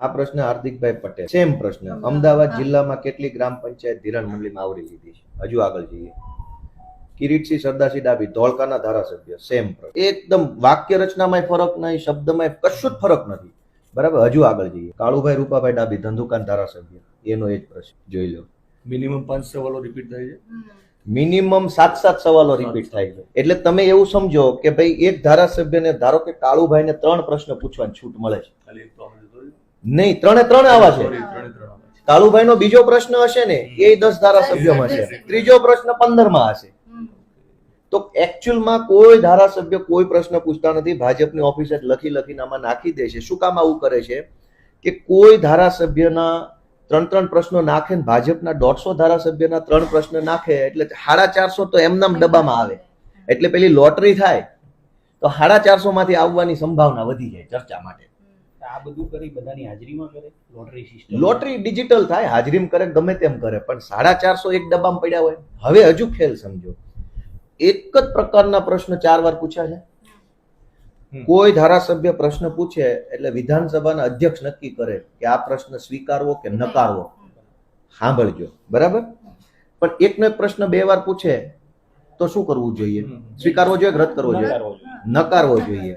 આ પ્રશ્ન હાર્દિકભાઈ પટેલ. સેમ પ્રશ્ન. અમદાવાદ. જિલ્લામાં કેટલી ગ્રામ પંચાયત ધિરાણ મંડળીમાં આવરી લીધી છે? હજુ આગળ જઈએ. કિરીટસિંહ સરદારસિંહ ડાબી ધોળકાના ધારાસભ્ય. સેમ એકદમ વાક્ય રચનામાં ફરક નહીં શબ્દમાં કશું જ ફરક નથી. બરાબર? હજુ આગળ જઈએ. કાળુભાઈ રૂપાભાઈ ડાભી ધંધુકાન ધારાસભ્ય. એનો એ જ પ્રશ્ન. જોઈ લો. મિનિમમ પાંચ સવાલો રિપીટ થાય છે? મિનિમમ સાત સાત સવાલો રિપીટ થાય છે. એટલે તમે એવું સમજો કે ભાઈ એક ધારાસભ્યને ધારો કે કાળુભાઈને ત્રણ પ્રશ્ન પૂછવાની છૂટ મળે છે. નહીં ત્રણે ત્રણ આવા છે. ત્રણ આવે બીજો પ્રશ્ન હશે ને એ દસ ધારાસભ્યમાં છે. ત્રીજો પ્રશ્ન પંદરમાં હશે તો એકચ્યુઅલમાં કોઈ ધારાસભ્ય કોઈ પ્રશ્ન પૂછતા નથી ભાજપની ઓફિસે જ લખી લખીને આમાં નાખી દે છે. શું કામ આવું કરે છે? કે કોઈ ધારાસભ્યના ત્રણ ત્રણ પ્રશ્નો નાખે ને ભાજપના દોઢસો ધારાસભ્યના ત્રણ પ્રશ્ન નાખે એટલે સાડા ચારસો તો એમનામ ડબ્બામાં આવે. એટલે પેલી લોટરી થાય. તો સાડા ચારસો માંથી આવવાની સંભાવના વધી જાય ચર્ચા માટે. આ બધું કરી બધાની હાજરીમાં કરે લોટરી સિસ્ટમ લોટરી ડિજિટલ થાય હાજરીમ કરે ગમે તેમ કરે પણ સાડા ચારસો એક ડબ્બામાં પડ્યા હોય હવે હજુ ખેલ સમજો. એક જ પ્રકારના પ્રશ્ન ચાર વાર પૂછ્યા છે. કોઈ ધારાસભ્ય પ્રશ્ન પૂછે એટલે વિધાનસભાના અધ્યક્ષ નક્કી કરે કે આ પ્રશ્ન સ્વીકારવો કે નકારવો. સાંભળજો બરાબર? પણ એકનો એક પ્રશ્ન બે વાર પૂછે તો શું કરવું જોઈએ? સ્વીકારવો જોઈએ રદ કરવો જોઈએ. નકારવો જોઈએ.